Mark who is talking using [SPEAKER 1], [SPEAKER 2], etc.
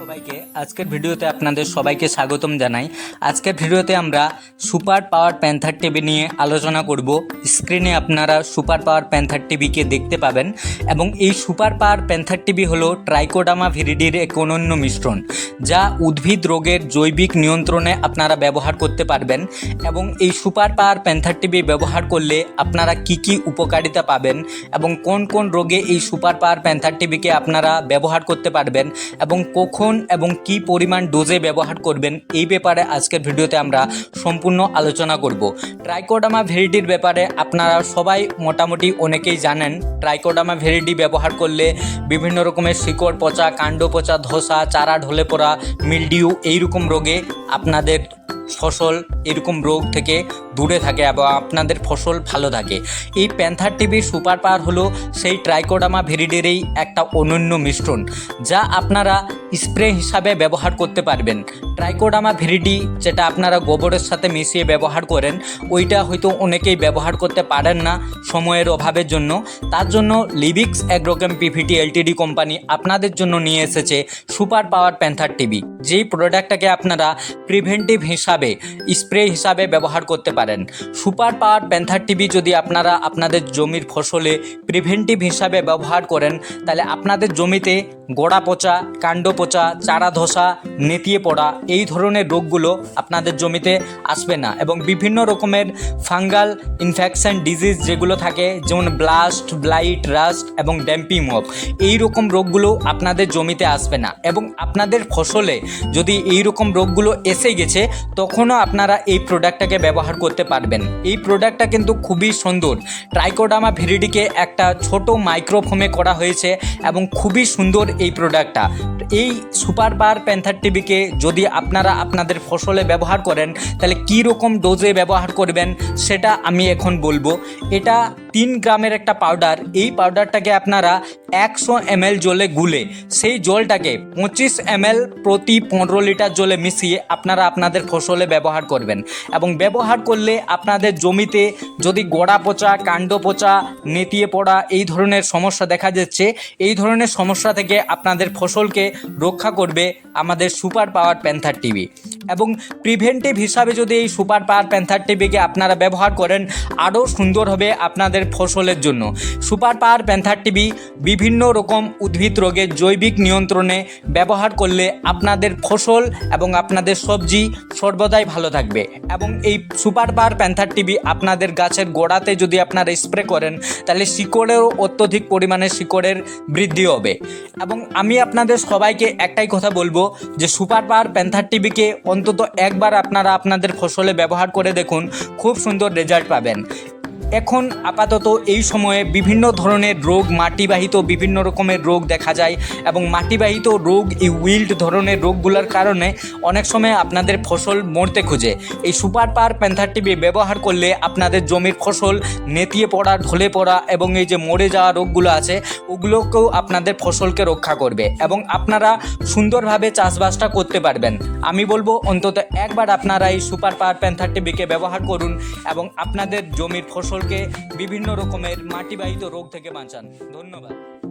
[SPEAKER 1] সবাইকে। আজকের ভিডিওতে আপনাদের সবাইকে স্বাগতম জানাই। আজকের ভিডিওতে আমরা সুপার পাওয়ার প্যান্থার টিভি নিয়ে আলোচনা করব। স্ক্রিনে আপনারা সুপার পাওয়ার প্যান্থার টিভিকে দেখতে পাবেন এবং এই সুপার পাওয়ার প্যান্থার টিভি হলো ট্রাইকোডামা ভিরিডির এক অনন্য মিশ্রণ, যা উদ্ভিদ রোগের জৈবিক নিয়ন্ত্রণে আপনারা ব্যবহার করতে পারবেন এবং এই সুপার পাওয়ার প্যান্থার টিভি ব্যবহার করলে আপনারা কি কি উপকারিতা পাবেন এবং কোন কোন রোগে এই সুপার পাওয়ার প্যান্থার টিভিকে আপনারা ব্যবহার করতে পারবেন এবং কখন এবং কি পরিমাণ ডোজে ব্যবহার করবেন, এই ব্যাপারে আজকের ভিডিওতে আমরা সম্পূর্ণ আলোচনা করব। ট্রাইকোডামা ভেরিডির ব্যাপারে আপনারা সবাই মোটামুটি অনেকেই জানেন ট্রাইকোডামা ভেরিডি ব্যবহার করলে বিভিন্ন রকমের শিকড় পচা, কাণ্ড পচা, ধসা, চারা ঢলে পড়া মিলডিউ এইরকম রোগে আপনাদের ফসল এরকম রোগ থেকে দূরে থাকে এবং আপনাদের ফসল ভালো থাকে। এই প্যান্থার টিভির সুপার পাওয়ার হলো সেই ট্রাইকোডামা ভেরিডেরই একটা অনন্য মিশ্রণ, যা আপনারা স্প্রে হিসাবে ব্যবহার করতে পারবেন। ট্রাইকোডামা ভেরিডি যেটা আপনারা গোবরের সাথে মিশিয়ে ব্যবহার করেন, ওইটা হয়তো অনেকেই ব্যবহার করতে পারেন না সময়ের অভাবের জন্য। তার জন্য Libix Agrochem PVT LTD company আপনাদের জন্য নিয়ে এসেছে সুপার পাওয়ার প্যান্থার টিভি। যেই প্রোডাক্টটাকে আপনারা প্রিভেন্টিভ হিসাবে স্প্রে হিসাবে ব্যবহার করতে পারেন। সুপার পাওয়ার প্যান্থার টিভি যদি আপনারা আপনাদের জমির ফসলে প্রিভেন্টিভ হিসাবে ব্যবহার করেন, তাহলে আপনাদের জমিতে গোড়া পচা, কাণ্ড পচা, চারা ধসা, নেতিয়ে পড়া এই ধরনের রোগগুলো আপনাদের জমিতে আসবে না এবং বিভিন্ন রকমের ফাঙ্গাল ইনফেকশন ডিজিজ যেগুলো থাকে, যেমন ব্লাস্ট, ব্লাইট, রাস্ট এবং ড্যাম্পি মব এই রকম রোগগুলো আপনাদের জমিতে আসবে না এবং আপনাদের ফসলে যদি এই রকম রোগগুলো এসে গেছে, তখনও আপনারা এই প্রোডাক্টটাকে ব্যবহার করতে পারবেন। এই প্রোডাক্টটা কিন্তু খুবই সুন্দর। ট্রাইকোডামা ভিরিডিকে একটা ছোট মাইক্রোফোমে করা হয়েছে এবং খুবই সুন্দর এই প্রোডাক্টটা এই সুপার পাওয়ার প্যান্থার টিভিকে যদি আপনারা আপনাদের ফসলে ব্যবহার করেন, তাহলে কী রকম ডোজে ব্যবহার করবেন, সেটা আমি এখন বলব। এটা তিন গ্রামের একটা পাউডার এই পাউডারটাকে আপনারা একশো এমএল জলে গুলে, সেই জলটাকে পঁচিশ এমএল প্রতি পনেরো লিটার জলে মিশিয়ে আপনারা আপনাদের ফসলে ব্যবহার করবেন। এবং ব্যবহার করলে আপনাদের জমিতে যদি গোড়া পচা, কাণ্ড পচা, নেতিয়ে পড়া এই ধরনের সমস্যা দেখা যাচ্ছে, এই ধরনের সমস্যা থেকে আপনাদের ফসলকে রক্ষা করবে আমাদের সুপার পাওয়ার প্যান্থার টিভি। এবং প্রিভেন্টিভ হিসাবে যদি এই সুপার পাওয়ার প্যান্থার টিভিকে আপনারা ব্যবহার করেন, আরও সুন্দর হবে আপনাদের ফসলের জন্য। সুপার পাওয়ার প্যান্থার টিভি বিভিন্ন রকম উদ্ভিদ রোগের জৈবিক নিয়ন্ত্রণে ব্যবহার করলে আপনাদের ফসল এবং আপনাদের সবজি সর্বদাই ভালো থাকবে। এবং এই সুপার পাওয়ার প্যান্থার টিভি আপনাদের গাছের গোড়াতে যদি আপনারা স্প্রে করেন, তাহলে শিকড়েরও অত্যধিক পরিমাণে শিকড়ের বৃদ্ধি হবে। এবং আমি আপনাদের সবাইকে একটাই কথা বলব যে সুপার পাওয়ার প্যান্থার টিভিকে অন্তত একবার আপনারা আপনাদের ফসলে ব্যবহার করে দেখুন খুব সুন্দর রেজাল্ট পাবেন। এখন আপাতত এই সময়ে বিভিন্ন ধরনের রোগ, মাটিবাহিত বিভিন্ন রকমের রোগ দেখা যায় এবং মাটিবাহিত রোগ, এই উইল্ড ধরনের রোগগুলোর কারণে অনেক সময় আপনাদের ফসল মরতে খুঁজে। এই সুপার পাওয়ার প্যান্থার টিভি ব্যবহার করলে আপনাদের জমির ফসল নেতিয়ে পড়া, ঢলে পড়া এবং এই যে মরে যাওয়া রোগগুলো আছে, ওগুলোকেও আপনাদের ফসলকে রক্ষা করবে এবং আপনারা সুন্দরভাবে চাষবাসটা করতে পারবেন। আমি বলব অন্তত একবার আপনারা এই সুপার পাওয়ার প্যান্থার টিভিকে ব্যবহার করুন এবং আপনাদের জমির ফসলকে বিভিন্ন রকমের মাটিবাহিত রোগ থেকে বাঁচান। ধন্যবাদ।